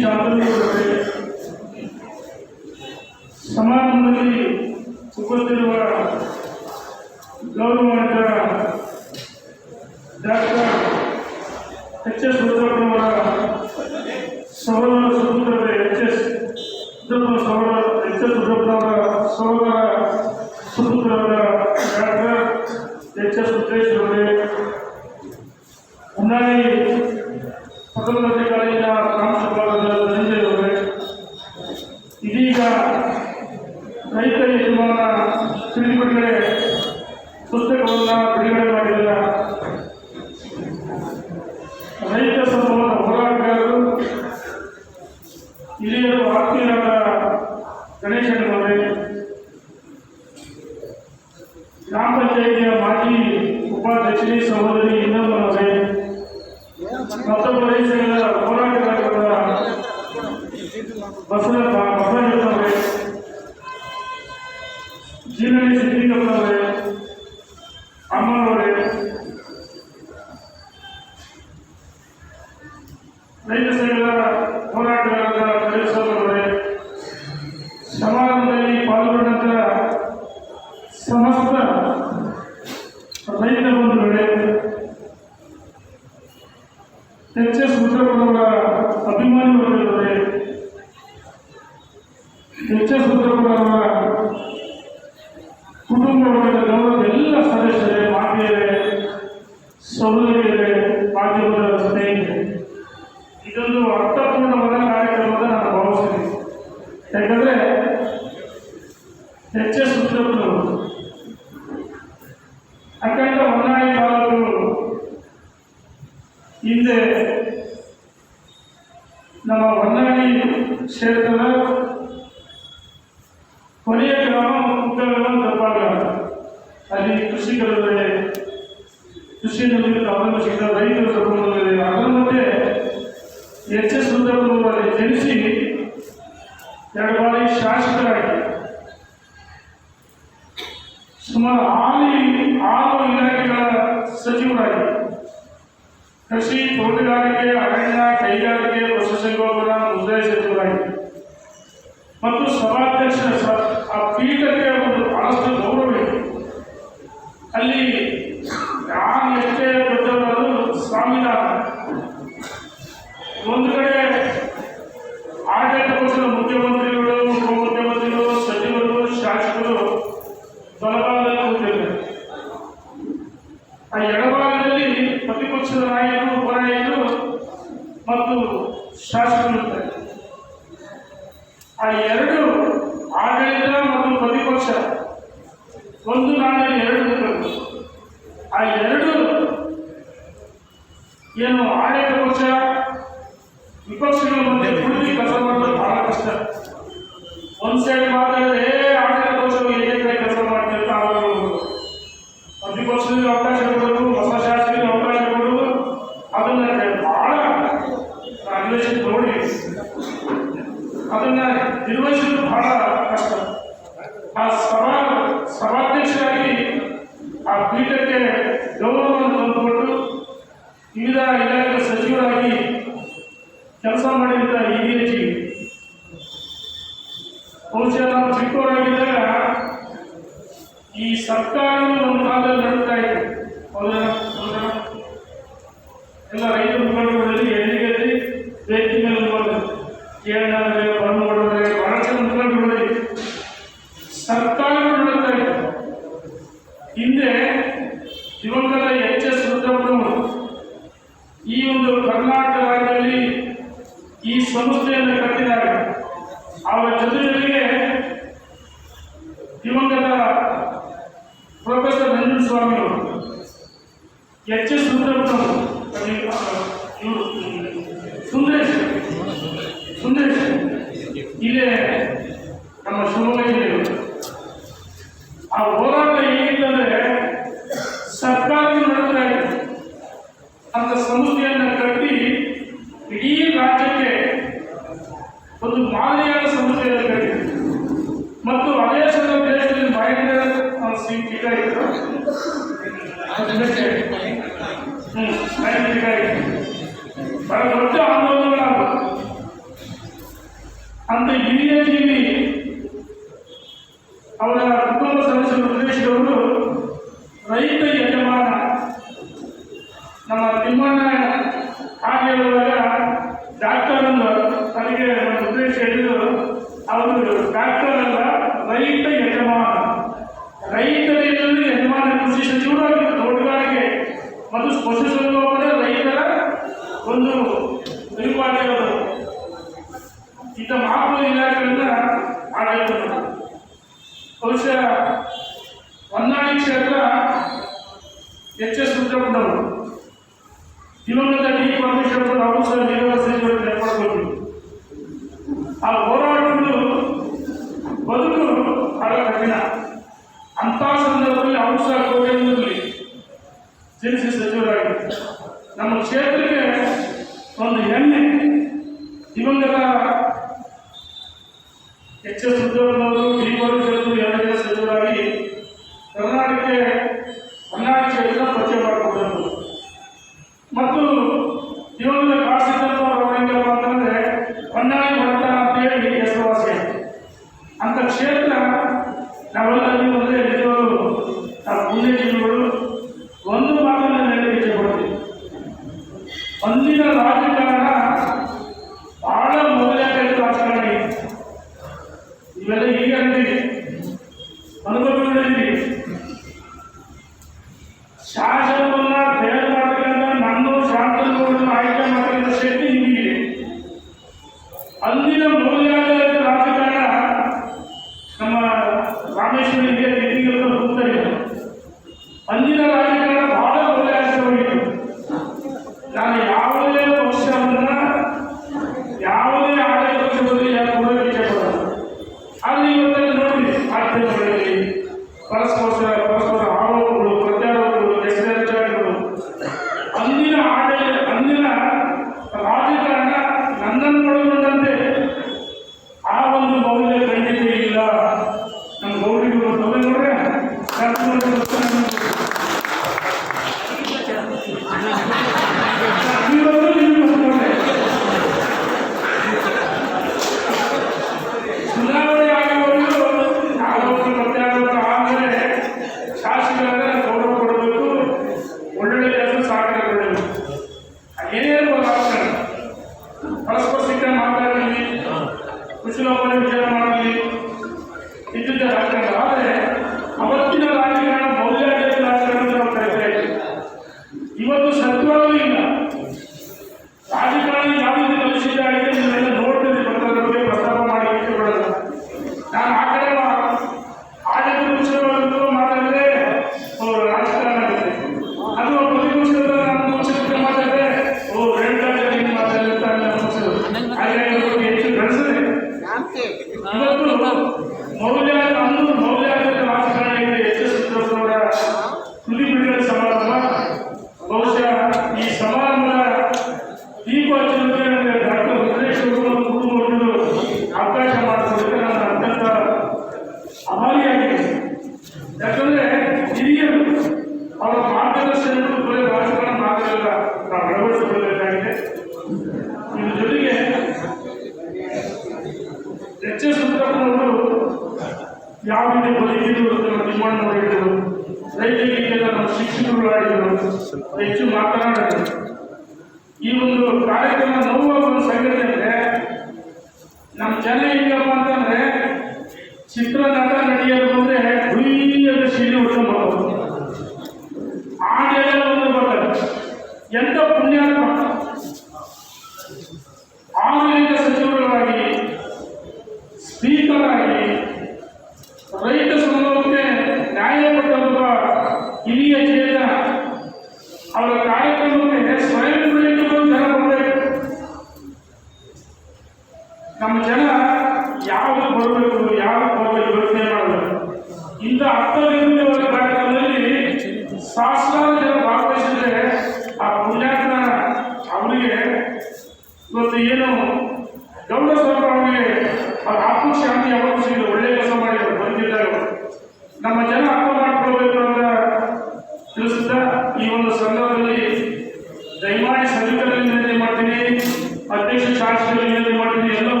ಶಾಸನದೊಳಗೆ ಸಮಾರಂಭದಲ್ಲಿ ಒಬ್ಬತ್ತಿರುವ ಗೌರವಾಂತ ಡಾಕ್ಟರ್ ಎಚ್ ಎಸ್ ರುದ್ರಪ್ಪನವರ ಸಹೋದರ ಸಹೋದರ ಎಚ್ ಎಸ್ ರುದ್ರಪ್ಪ ಸಹೋದರ ಎಚ್ ಎಸ್ ರುದ್ರಪ್ಪನವರ ಸಹೋದರ ಸುಪುತ್ರವರ ಡಾಕ್ಟರ್ ಎಚ್ ಎಸ್ ರುದ್ರೇಶ್ ಅವರೇ ಹೊನ್ನಾಳಿ Siempre he sentido చర్చిస్తున్నప్పుడు అక్కడ ఉన్నాయి వాళ్ళు ఇందే Allah'a şükür ಸಂಸ್ಥೆಯನ್ನು ಕಟ್ಟಿದ್ದಾರೆ. ಅವರ ಜೊತೆ ದಿವಂಗತ ಪ್ರೊಫೆಸರ್ ನಂಜನ್ ಸ್ವಾಮಿಯವರು ಎಚ್ ಎಸ್ ಸುಂದರೇಶ್. ಸುಂದರೇಶ್. ಇಲ್ಲೇ immediately ಆ ಹೋರಾಟವನ್ನು ಬದುಕು ಬಹಳ ಕಠಿಣ ಅಂಥ ಸಂದರ್ಭದಲ್ಲಿ ಅಂಶ ಗೋವಿಂದದಲ್ಲಿ ತಿಳಿಸಿ ಸಚಿವರಾಗಿದ್ದರು ನಮ್ಮ ಕ್ಷೇತ್ರಕ್ಕೆ ಒಂದು ಹೆಮ್ಮೆ ದಿವಂಗತ ಎಚ್ ಎಸ್ ಉದ್ಯೋಗದವರು, ಡಿ ರೈತರಿಗೆಲ್ಲ ನಮ್ಮ ಶಿಕ್ಷಕರುಗಳಾಗಿದ್ದರು ಹೆಚ್ಚು ಮಾತನಾಡಬೇಕು. ಈ ಒಂದು ಕಾರ್ಯಕ್ರಮ ನೋವು ಒಂದು ಅಂದರೆ ನಮ್ಮ ಜನ ಹೆಂಗಪ್ಪ ಅಂತಂದ್ರೆ ಚಿತ್ರನಟ ನಟಿಯರು ಬಂದರೆ ಗುಯ್ಯದ ಶೀಲಿ ಉಟ್ಕೊಂಡು ಮಾಡೋದು ಆನೆಲ್ಲ ಒಂದು ಬರ್ತಾರೆ. ಎಂಥ ಪುಣ್ಯಾತ್ಮ. ಆನ್ಲೈನ್ ಭಾಗವಹಿಸಿದ್ರೆ ಆ ಪುಣ್ಯಾತ್ಮ ಅವರಿಗೆ ಇವತ್ತು ಏನು ಗೌಡ ಸ್ವಲ್ಪ ಅವರಿಗೆ ಆತ್ಮಶಾಂತಿ ಯಾವಾಗ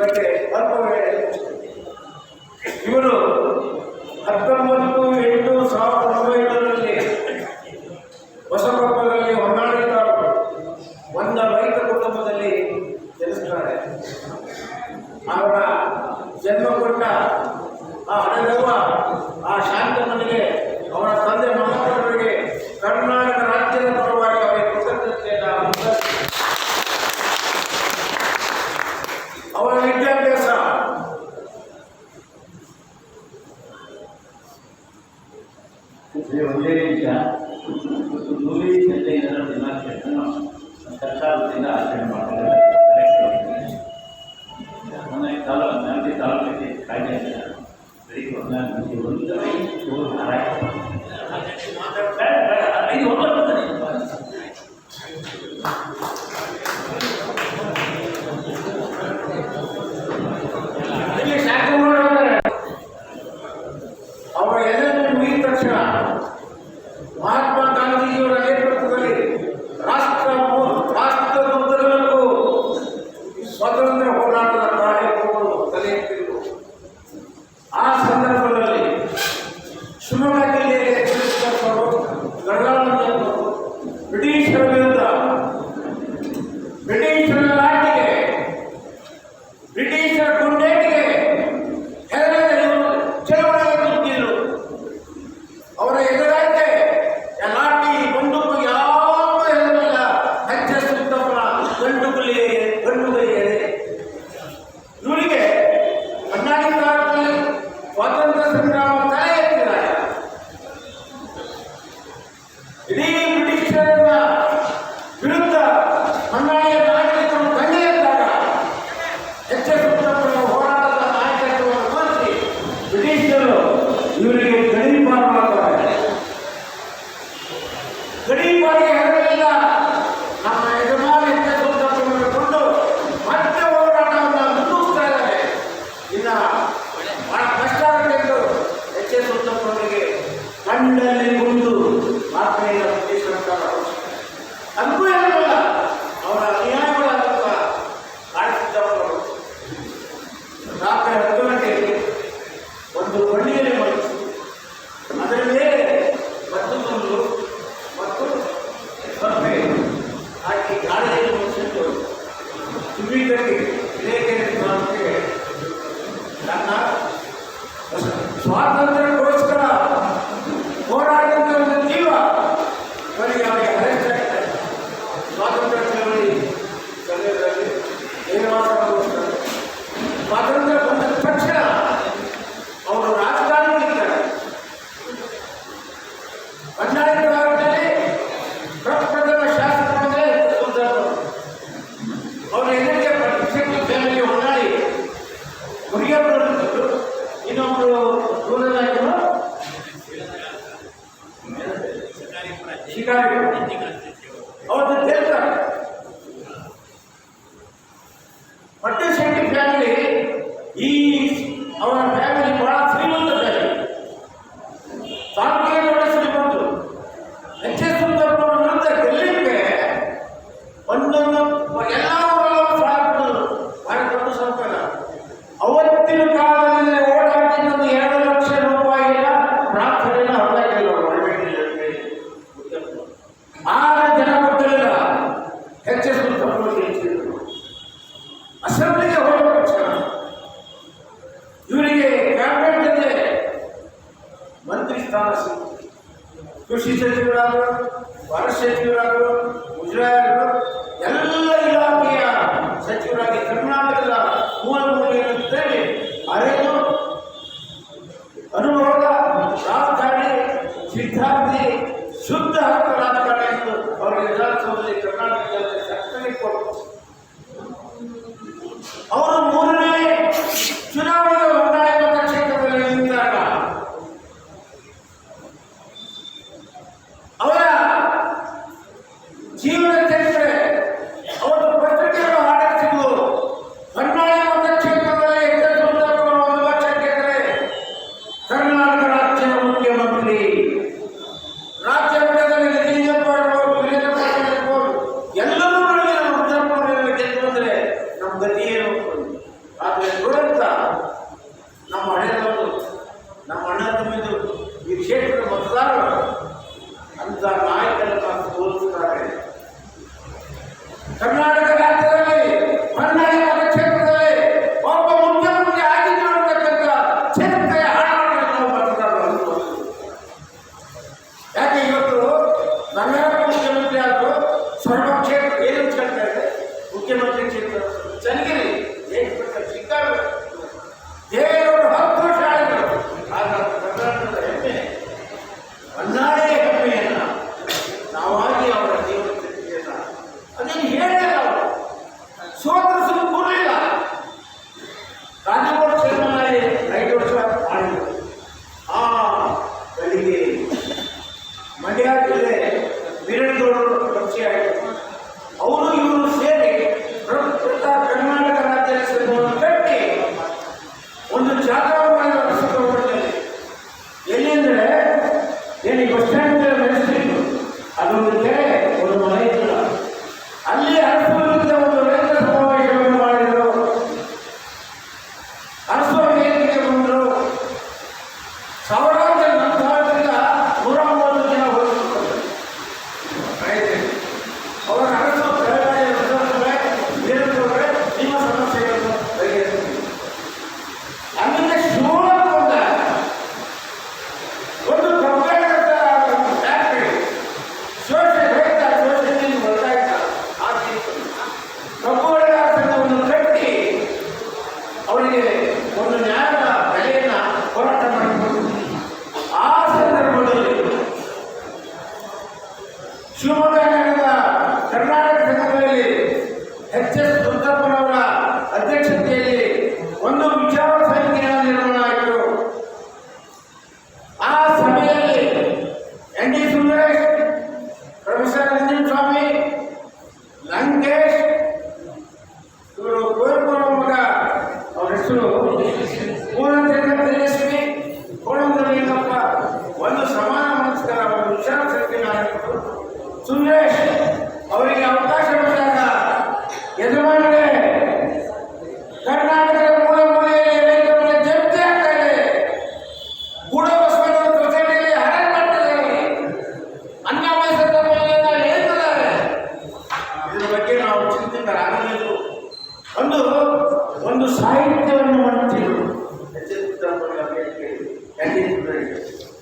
ಬಗ್ಗೆ ಅಲ್ಪ ವೇಳೆ ಹತ್ತೊಂಬತ್ತು தலை நன்றி தலைமைக்கு காய்ச்சல் வெளிக்கொண்டு ஒரு தலை ஒரு அரை ரெண்டாயிரத்தி ಜೀವನ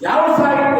ಯಾವ ಸಾಹಿತ್ಯ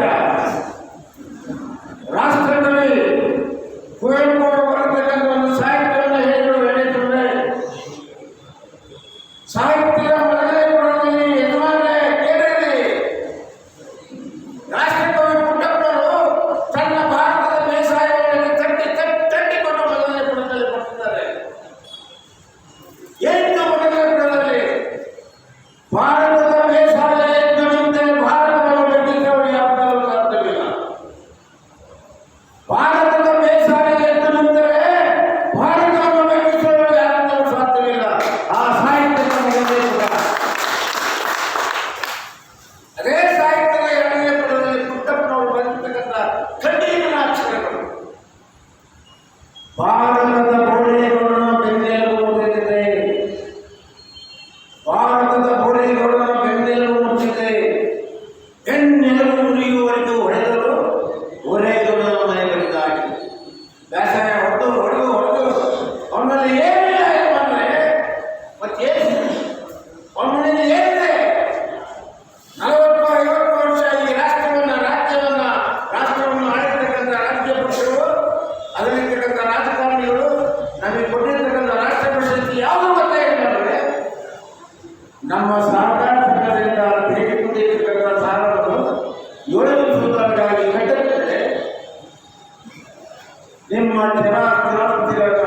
ಸಂಬಂಧವಾಗಿ ಕಟ್ಟಲಿದೆ ನಿಮ್ಮ ಜನ ತಿರುತ್ತಿರ